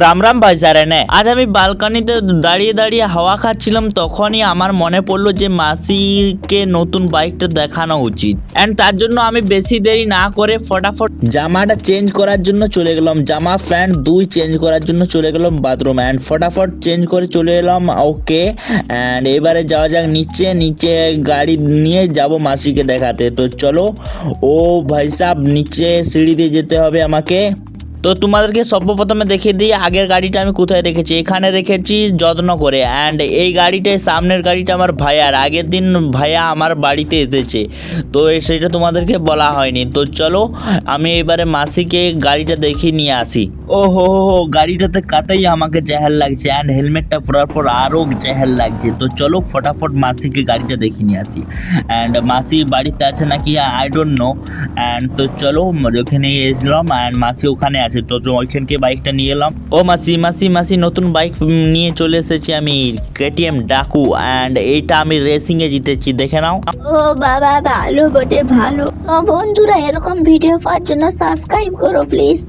রাম রাম ভাই স্যারেনে আজ আমি বালকানিতে দাঁড়িয়ে দাঁড়িয়ে হাওয়া খাচ্ছিলাম, তখনই আমার মনে পড়ল যে মাসিকে নতুন বাইকটা দেখানো উচিত। অ্যান্ড তার জন্য আমি বেশি দেরি না করে ফটাফট জামাটা চেঞ্জ করার জন্য চলে গেলাম। জামা, প্যান্ট দুই চেঞ্জ করার জন্য চলে গেলাম বাথরুম। অ্যান্ড ফটাফট চেঞ্জ করে চলে এলাম ওকে অ্যান্ড এবারে যাওয়া যাক নিচে। নিচে গাড়ি নিয়ে যাব মাসিকে দেখাতে। তো চলো, ও ভাই সাহ নিচে সিঁড়ি দিয়ে যেতে হবে আমাকে। তো তোমাদেরকে সর্বপ্রথমে দেখিয়ে দিই, আগের গাড়িটা আমি কোথায় রেখেছি? এখানে রেখেছি যত্ন করে। অ্যান্ড এই গাড়িটাই সামনের গাড়িটা আমার ভাইয়ার। আগের দিন ভাইয়া আমার বাড়িতে এসেছে। তো সেটা তোমাদেরকে বলা হয়নি। তো চলো, আমি এবারে মাসিকে গাড়িটা দেখিয়ে নিয়ে আসি। ও হো হো হো গাড়িটাতে কাতেই আমাকে চেহাল লাগছে। অ্যান্ড হেলমেটটা পরার পর আরও চেহাল লাগছে। তো চলো, ফটাফট মাসিকে গাড়িটা দেখিয়ে নিয়ে আসি। অ্যান্ড মাসি বাড়িতে আছে নাকি? আই ডোন্ট নো অ্যান্ড তো চলো ওখানে এসলাম অ্যান্ড মাসি ওখানে আছে। তো তো ওইখানকে বাইকটা নিয়ে এলাম। ও মাসি মাসি মাসি, নতুন বাইক নিয়ে চলে এসেছি আমি কেটিএম ডাকু অ্যান্ড এইটা আমি রেসিং এ জিতেছি, দেখে নাও। ও বাবা, ভালো বটে, ভালো। বন্ধুরা, এরকম ভিডিও পাওয়ার জন্য সাবস্ক্রাইব করো প্লিজ